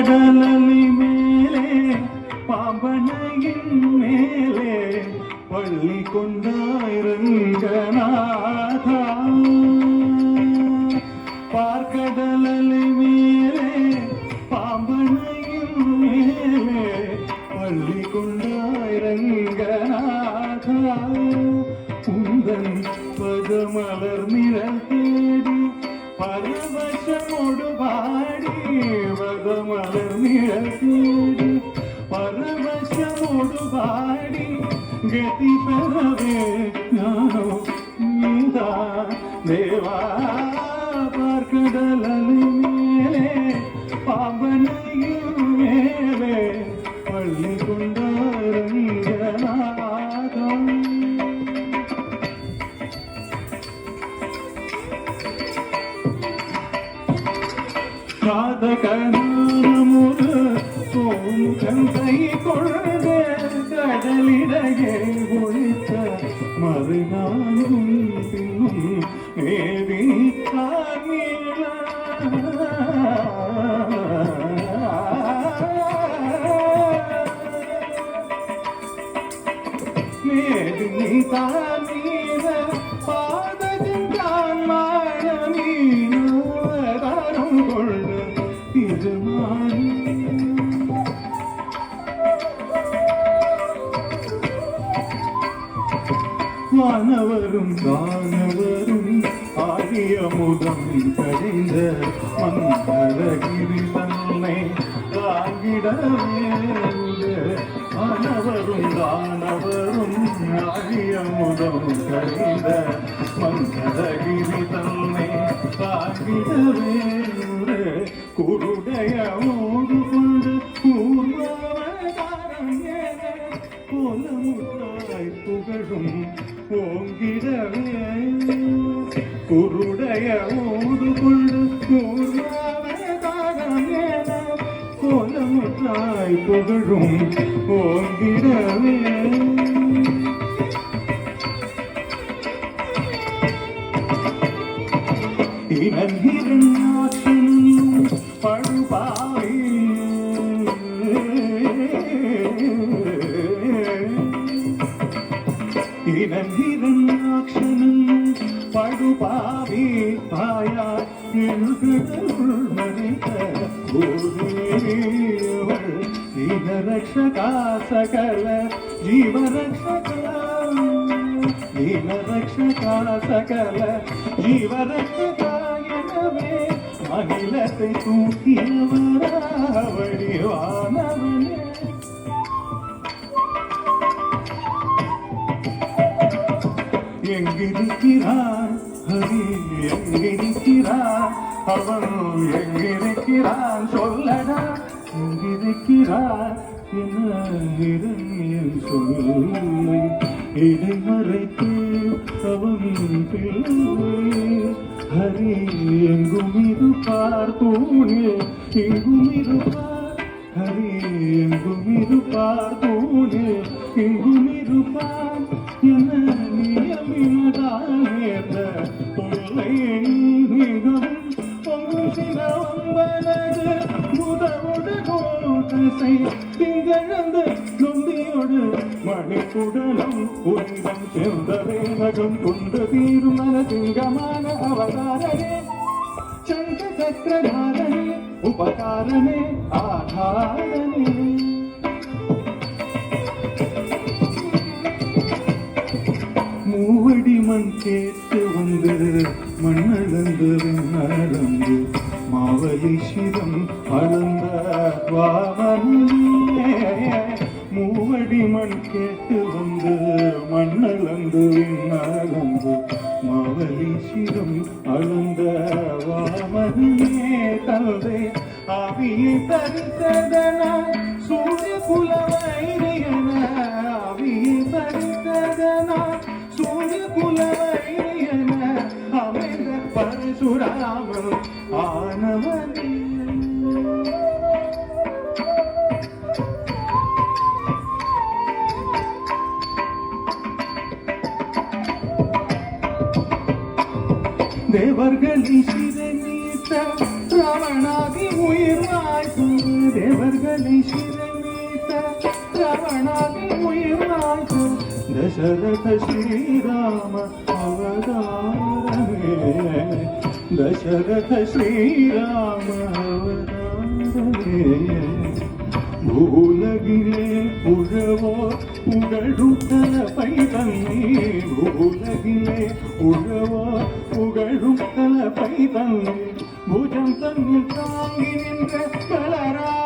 பார்க்கடலி மேலே பாம்பனையின் மேலே பள்ளி கொண்டாயிரங்கநாதா பார்க்கடலி மேலே பாம்பனையின் மேலே பள்ளி கொண்டாயிரங்கநாதா உந்தன் பதமலர் நிழல் జముడు వాడి గతి పెరవే నాను నీద దేవా పార్కడలని మేలే పావనయు మేలే పళ్ళి కుండరంగనాదం కాదక കവിതാനും வானவரும் தானவரும் ஆகிய முதம் கழிந்த மந்தரகிரி தன்னை தாங்கிடவே ஆனவரும் தானவரும் ஆகிய முதம் கழிந்த மந்தரகிரி தன்னை தாங்கிடவே ஊடு கொண்டு கூர்மாவதாரம் என புகழும் ஓங்கிடவே. பூதேவள் தீனரக்ஷகா சகல ஜீவரக்ஷகா தீனரக்ஷகா சகல ஜீவரக்ஷகாயனவே அகிலத்தை எங்கிருக்கிறான் என இரணியன் சொல்லி இடைமறைத்து அவன் பிள்ளை ஹரி எங்கும் இருப்பார் தூணே எங்கும் இருப்பார் ஹரி எங்கும் இருப்பார் தூணே எங்கும் இருப்பார் என நியமினதால் நேர்ந்த தொல்லை மிகவும் பொங்கும் சினவம்பனது முதவுடு கோதசை திங்கழந்து நொந்தியோடு மணிக்குடலும் உந்தம் சேர்ந்த மகம் கொண்டு தீரும் மனதிங்கமான அவதாரனே சங்க சக்கரதாரனே உபகாரனே ஆதாரனே மூவடி மண் கேட்டு வந்து மண்ணளந்து நடந்து மாவலீஸ்வரம் அளந்த வாமனே மூவடி மண் கேட்டு வந்து மண்ணளந்து மாவலி சிவம் அளந்த வாமனே தந்தை அவியை தரித்ததன சூரிய குல வைரியன அவியை தரித்ததன சூரிய குலவைரியன அமைந்த ಪರಶುರಾಮ ಆನವನೇ ದೇವರ್ಗಲಿಸಿದೆ ನೀತ ಶ್ರವಣಾಗಿ ಉಯಿರ್ವಾಯ್ತು ದೇವರ್ಗಲಿಸಿದೆ ನೀತ ಶ್ರವಣಾಗಿ ಉಯಿರ್ವಾಯ್ತು ரவணாவின் உயிர் வாழ்த்து தசரத ஸ்ரீராம அவதாரமே. தசரத ஸ்ரீராம அவதாரமே. பூலகிலே உழவோ புகழுத்தல பைதன்னி. பூலகிலே உழவோ புகழுத்தல பைதன்னி. புஜம் தன்னில் தாங்கி நின்ற பலராமனே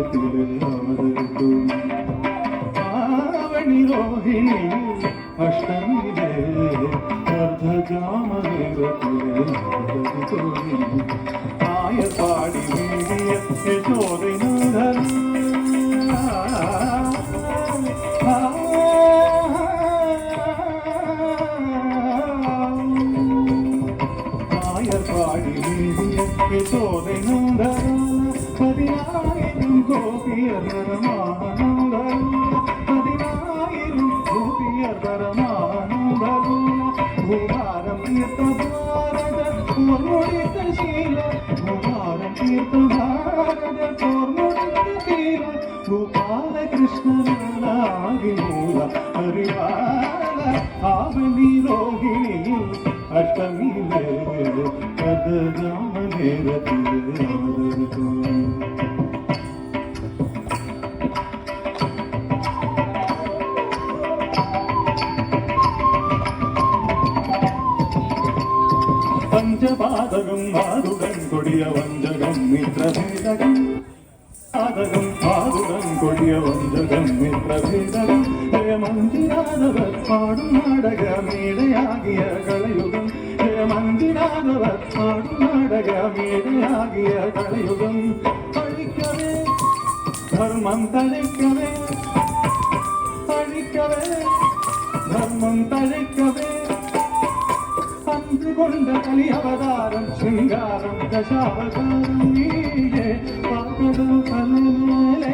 मेरे तिले आदरतु आवनी रोहिणी अष्टमी गे अर्धजाम मेरे तिले அறிவால ஆவணி ரோகிணி அஷ்டமியிலே கதராம நேரத்திலே பஞ்சபாதகம் மாதுடன் கொடிய வஞ்சகம் மித்ரபேதகம் பாதகம் ஆதுடன் கொடிய வஞ்சகம் மித்ரபேதகம் ஜெயமந்திராதவர் பாடும் நாடக மேடையாகிய கலையுகம். ஜெயமந்திராதவர் பாடும் நாடக மேடையாகிய கலையுகம். அழிக்கவே தர்மம் தழைக்கவே அழிக்கவே தர்மம் தழைக்கவே. அன்று கொண்ட கலி அவதாரம் சிங்காரம் தசாவதாரம் நீயே பாகடல் பலமேலே பாம்பனேலே